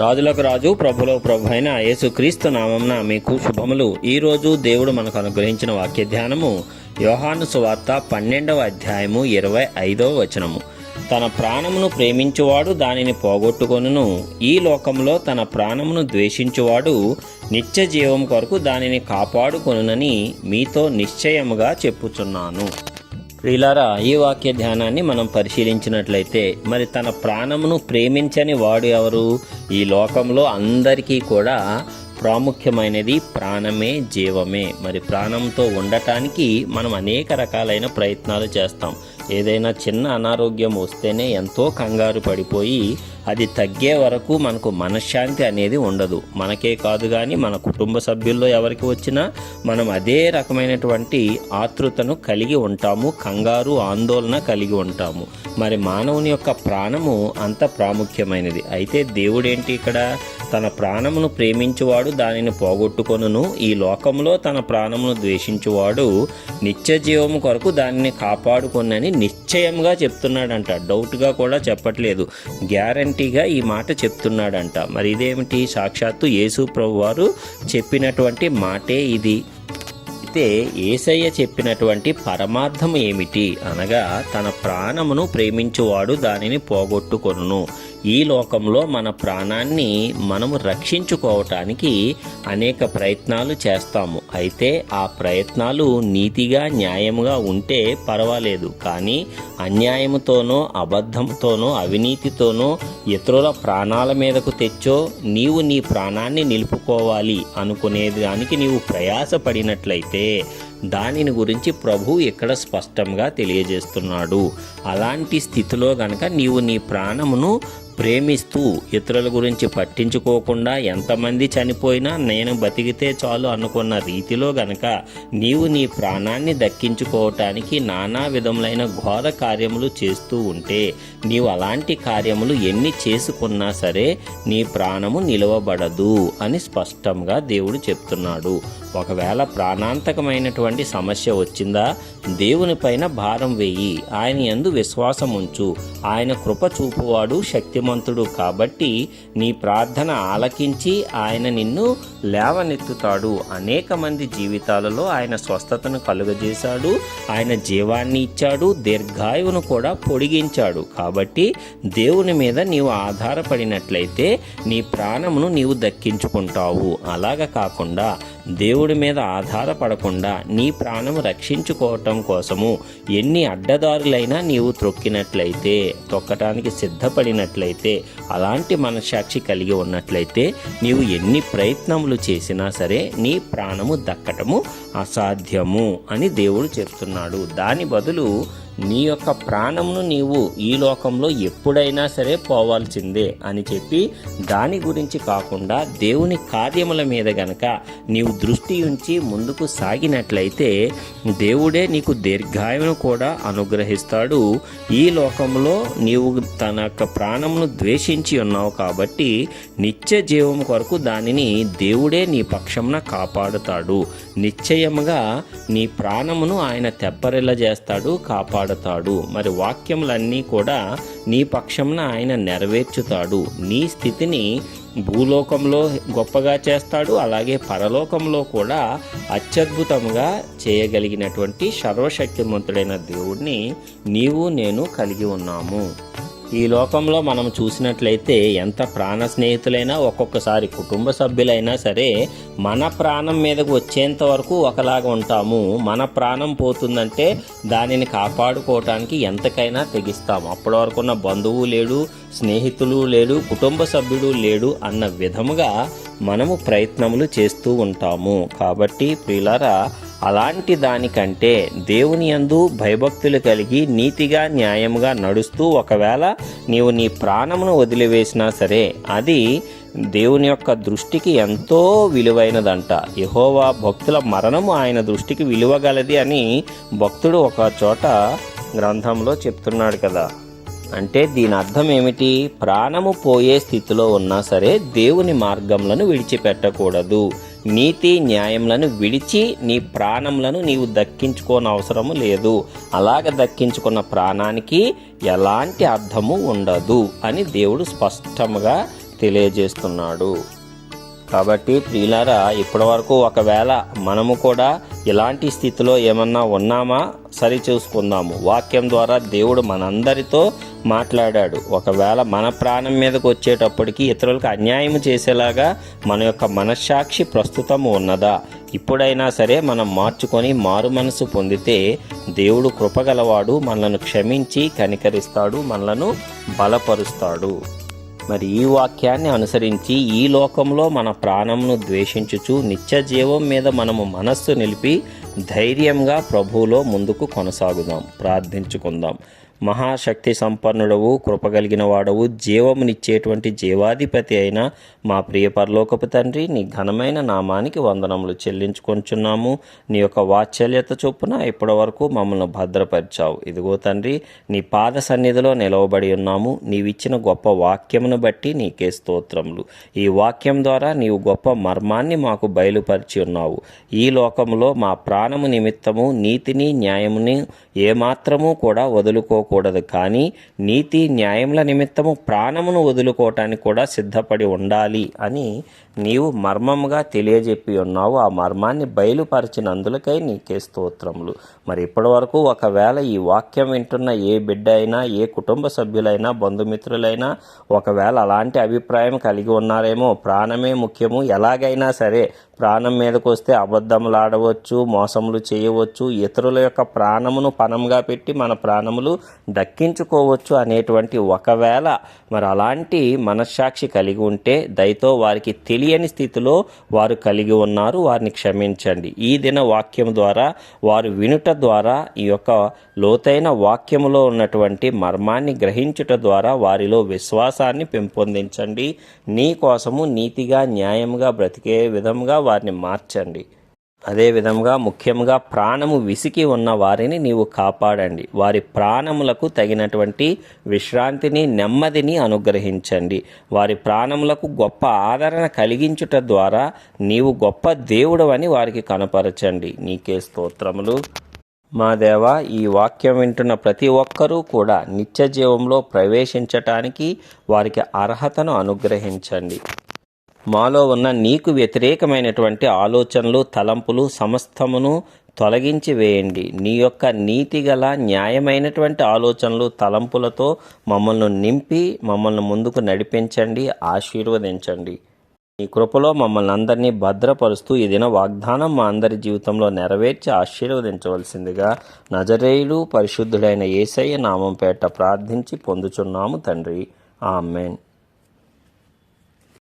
రాజులకు రాజు ప్రభులో ప్రభు అయిన యేసుక్రీస్తు నామంన మీకు శుభములు. ఈ రోజు దేవుడు మనకు అనుగ్రహించిన వాక్య ధ్యానము యోహాను సువార్త పన్నెండవ అధ్యాయము ఇరవై ఐదవ వచనము. తన ప్రాణమును ప్రేమించువాడు దానిని పోగొట్టుకొనును. ఈ లోకంలో తన ప్రాణమును ద్వేషించువాడు నిత్య జీవం కొరకు దానిని కాపాడుకొనునని మీతో నిశ్చయముగా చెప్పుచున్నాను. ప్రియులారా ఈ వాక్య ధ్యానాన్ని మనం పరిశీలించినట్లయితే మరి తన ప్రాణమును ప్రేమించని వాడు ఎవరు? ఈ లోకంలో అందరికీ కూడా ప్రాముఖ్యమైనది ప్రాణమే జీవమే. మరి ప్రాణంతో ఉండటానికి మనం అనేక రకాలైన ప్రయత్నాలు చేస్తాం. ఏదైనా చిన్న అనారోగ్యం వస్తేనే ఎంతో కంగారు పడిపోయి అది తగ్గే వరకు మనకు మనశ్శాంతి అనేది ఉండదు. మనకే కాదు కానీ మన కుటుంబ సభ్యుల్లో ఎవరికి వచ్చినా మనం అదే రకమైనటువంటి ఆతృతను కలిగి ఉంటాము కంగారు ఆందోళన కలిగి ఉంటాము. మరి మానవుని యొక్క ప్రాణము అంత ప్రాముఖ్యమైనది. అయితే దేవుడేంటి ఇక్కడ? తన ప్రాణమును ప్రేమించువాడు దానిని పోగొట్టుకొనును. ఈ లోకంలో తన ప్రాణమును ద్వేషించువాడు నిత్య జీవము కొరకు దానిని కాపాడుకొనని నిశ్చయంగా చెప్తున్నాడంట. డౌట్గా కూడా చెప్పట్లేదు. గ్యారంటీగా ఈ మాట చెప్తున్నాడంట. మరి ఇదేమిటి సాక్షాత్తు యేసు ప్రభు వారు చెప్పినటువంటి మాటే ఇది. అయితే ఏసయ్య చెప్పినటువంటి పరమార్థం ఏమిటి? అనగా తన ప్రాణమును ప్రేమించువాడు దానిని పోగొట్టుకొనును. ఈ లోకంలో మన ప్రాణాన్ని మనము రక్షించుకోవటానికి అనేక ప్రయత్నాలు చేస్తాము. అయితే ఆ ప్రయత్నాలు నీతిగా న్యాయముగా ఉంటే పర్వాలేదు. కానీ అన్యాయంతోనో అబద్ధంతోనో అవినీతితోనో ఇతరుల ప్రాణాల మీదకు తెచ్చో నీవు నీ ప్రాణాన్ని నిలుపుకోవాలి అనుకునే దానికి నీవు ప్రయాసపడినట్లయితే దానిని గురించి ప్రభు ఇక్కడ స్పష్టంగా తెలియజేస్తున్నాడు. అలాంటి స్థితిలో గనక నీవు నీ ప్రాణమును ప్రేమిస్తూ ఇతరుల గురించి పట్టించుకోకుండా ఎంతమంది చనిపోయినా నేను బతికితే చాలు అనుకున్న రీతిలో గనక నీవు నీ ప్రాణాన్ని దక్కించుకోవటానికి నానా విధములైన ఘోర కార్యములు చేస్తూ ఉంటే నీవు అలాంటి కార్యములు ఎన్ని చేసుకున్నా సరే నీ ప్రాణము నిలవబడదు అని స్పష్టంగా దేవుడు చెప్తున్నాడు. ఒకవేళ ప్రాణాంతకమైనటువంటి సమస్య వచ్చిందా దేవుని పైన భారం వేయి ఆయన ఎందు విశ్వాసం ఉంచు. ఆయన కృప చూపువాడు శక్తిమంతుడు కాబట్టి నీ ప్రార్థన ఆలకించి ఆయన నిన్ను లేవనెత్తుతాడు. అనేక మంది జీవితాలలో ఆయన స్వస్థతను కలుగజేశాడు ఆయన జీవాన్ని ఇచ్చాడు దీర్ఘాయువును కూడా పొడిగించాడు. కాబట్టి దేవుని మీద నీవు ఆధారపడినట్లయితే నీ ప్రాణమును నీవు దక్కించుకుంటావు. అలాగ కాకుండా దేవుడి మీద ఆధారపడకుండా నీ ప్రాణము రక్షించుకోవటం కోసము ఎన్ని అడ్డదారులైనా నీవు త్రొక్కినట్లయితే తొక్కటానికి సిద్ధపడినట్లయితే అలాంటి మనస్సాక్షి కలిగి ఉన్నట్లయితే నీవు ఎన్ని ప్రయత్నములు చేసినా సరే నీ ప్రాణము దక్కటము అసాధ్యము అని దేవుడు చెప్తున్నాడు. దాని బదులు నీ యొక్క ప్రాణమును నీవు ఈ లోకంలో ఎప్పుడైనా సరే పోవాల్సిందే అని చెప్పి దాని గురించి కాకుండా దేవుని కార్యముల మీద గనక నీవు దృష్టి ఉంచి ముందుకు సాగినట్లయితే దేవుడే నీకు దీర్ఘాయును కూడా అనుగ్రహిస్తాడు. ఈ లోకంలో నీవు తన యొక్క ప్రాణమును ద్వేషించి ఉన్నావు కాబట్టి నిత్య జీవం కొరకు దానిని దేవుడే నీ పక్షమున కాపాడుతాడు. నిశ్చయముగా నీ ప్రాణమును ఆయన తెప్పరిల్ల చేస్తాడు కాపాడు మాట్లాడతాడు. మరి వాక్యములన్నీ కూడా నీ పక్షంన ఆయన నెరవేర్చుతాడు. నీ స్థితిని భూలోకంలో గొప్పగా చేస్తాడు. అలాగే పరలోకంలో కూడా అత్యద్భుతంగా చేయగలిగినటువంటి సర్వశక్తిమంతుడైన దేవుడిని నీవు నేను కలిగి ఉన్నాము. ఈ లోకంలో మనం చూసినట్లయితే ఎంత ప్రాణ స్నేహితులైనా ఒక్కొక్కసారి కుటుంబ సభ్యులైనా సరే మన ప్రాణం మీదకు వచ్చేంత వరకు ఒకలాగా ఉంటాము. మన ప్రాణం పోతుందంటే దానిని కాపాడుకోవటానికి ఎంతకైనా తెగిస్తాము అప్పటి వరకు ఉన్న బంధువు లేడు స్నేహితులు లేడు కుటుంబ సభ్యుడు లేడు అన్న విధముగా మనము ప్రయత్నములు చేస్తూ ఉంటాము. కాబట్టి ప్రియులారా అలాంటి దానికంటే దేవుని యందు భయభక్తులు కలిగి నీతిగా న్యాయముగా నడుస్తూ ఒకవేళ నీవు నీ ప్రాణమును వదిలివేసినా సరే అది దేవుని యొక్క దృష్టికి ఎంతో విలువైనదంట. యహోవా భక్తుల మరణము ఆయన దృష్టికి విలువగలది అని భక్తుడు ఒక చోట గ్రంథంలో చెప్తున్నాడు కదా. అంటే దీని అర్థం ఏమిటి? ప్రాణము పోయే స్థితిలో ఉన్నా సరే దేవుని మార్గములను విడిచిపెట్టకూడదు. నీతి న్యాయములను విడిచి నీ ప్రాణములను నీవు దక్కించుకోని అవసరము లేదు. అలాగ దక్కించుకున్న ప్రాణానికి ఎలాంటి అర్థము ఉండదు అని దేవుడు స్పష్టంగా తెలియజేస్తున్నాడు. కాబట్టి ప్రియులారా ఇప్పటి వరకు ఒకవేళ మనము కూడా ఇలాంటి స్థితిలో ఏమన్నా ఉన్నామా? సరి చూసుకుందాము. వాక్యం ద్వారా దేవుడు మనందరితో మాట్లాడాడు. ఒకవేళ మన ప్రాణం మీదకు వచ్చేటప్పటికి ఇతరులకు అన్యాయం చేసేలాగా మన యొక్క మనస్సాక్షి ప్రస్తుతం ఉన్నదా? ఇప్పుడైనా సరే మనం మార్చుకొని మారు మనసు పొందితే దేవుడు కృపగలవాడు మనలను క్షమించి కనికరిస్తాడు మనలను బలపరుస్తాడు. మరి ఈ వాక్యాన్ని అనుసరించి ఈ లోకంలో మన ప్రాణమును ద్వేషించుచు నిత్య జీవం మీద మనము మనస్సు నిలిపి ధైర్యంగా ప్రభువులో ముందుకు కొనసాగుదాం. ప్రార్థించుకుందాం. మహాశక్తి సంపన్నుడవు కృపగలిగిన వాడవు జీవమునిచ్చేటువంటి జీవాధిపతి అయిన మా ప్రియ పరలోకపు తండ్రి నీ ఘనమైన నామానికి వందనములు చెల్లించుకొంచున్నాము. నీ యొక్క వాత్సల్యత చొప్పున ఇప్పటి వరకు మమ్మల్ని భద్రపరిచావు. ఇదిగో తండ్రి నీ పాద సన్నిధిలో నిలవబడి ఉన్నాము. నీవిచ్చిన గొప్ప వాక్యమును బట్టి నీకే స్తోత్రములు. ఈ వాక్యం ద్వారా నీవు గొప్ప మర్మాన్ని మాకు బయలుపరిచి ఉన్నావు. ఈ లోకంలో మా ప్రాణము నిమిత్తము నీతిని న్యాయముని ఏమాత్రము కూడా వదులుకో వదులుకోకూడదు కానీ నీతి న్యాయముల నిమిత్తము ప్రాణమును వదులుకోవటానికి కూడా సిద్ధపడి ఉండాలి అని నీవు మర్మముగా తెలియజెప్పి ఉన్నావు. ఆ మర్మాన్ని బయలుపరిచినందులకై నీకే స్తోత్రములు. మరి ఇప్పటి వరకు ఒకవేళ ఈ వాక్యం వింటున్న ఏ బిడ్డ అయినా ఏ కుటుంబ సభ్యులైనా బంధుమిత్రులైనా ఒకవేళ అలాంటి అభిప్రాయం కలిగి ఉన్నారేమో ప్రాణమే ముఖ్యము. ఎలాగైనా సరే ప్రాణం మీదకు వస్తే అబద్ధములు ఆడవచ్చు మోసములు చేయవచ్చు. ఇతరుల యొక్క ప్రాణమును పణంగా పెట్టి మన ప్రాణములు దక్కించుకోవచ్చు అనేటువంటి ఒకవేళ మరి అలాంటి మనస్సాక్షి కలిగి ఉంటే దయతో వారికి తెలియని స్థితిలో వారు కలిగి ఉన్నారు వారిని క్షమించండి. ఈ దిన వాక్యం ద్వారా వారు వినుట ద్వారా ఈ యొక్క లోతైన వాక్యములో ఉన్నటువంటి మర్మాన్ని గ్రహించుట ద్వారా వారిలో విశ్వాసాన్ని పెంపొందించండి. నీ కోసము నీతిగా న్యాయంగా బ్రతికే విధంగా వారిని మార్చండి. అదే విధంగా ముఖ్యంగా ప్రాణము విసికి ఉన్న వారిని నీవు కాపాడండి. వారి ప్రాణములకు తగినటువంటి విశ్రాంతిని నెమ్మదిని అనుగ్రహించండి. వారి ప్రాణములకు గొప్ప ఆదరణ కలిగించుట ద్వారా నీవు గొప్ప దేవుడవని వారికి కనపరచండి. నీకే స్తోత్రములు. మా దేవ ఈ వాక్యం వింటున్న ప్రతి ఒక్కరూ కూడా నిత్య జీవంలో ప్రవేశించటానికి వారికి అర్హతను అనుగ్రహించండి. మాలో ఉన్న నీకు వ్యతిరేకమైనటువంటి ఆలోచనలు తలంపులు సమస్తమును తొలగించి వేయండి. నీ యొక్క నీతిగల న్యాయమైనటువంటి ఆలోచనలు తలంపులతో మమ్మల్ని నింపి మమ్మల్ని ముందుకు నడిపించండి ఆశీర్వదించండి. ఈ కృపలో మమ్మల్ని అందరినీ భద్రపరుస్తూ ఇదిన వాగ్దానం మా అందరి జీవితంలో నెరవేర్చి ఆశీర్వదించవలసిందిగా నజరేయులు పరిశుద్ధుడైన ఏసయ్య నామం పేట ప్రార్థించి పొందుచున్నాము తండ్రి. ఆమెన్.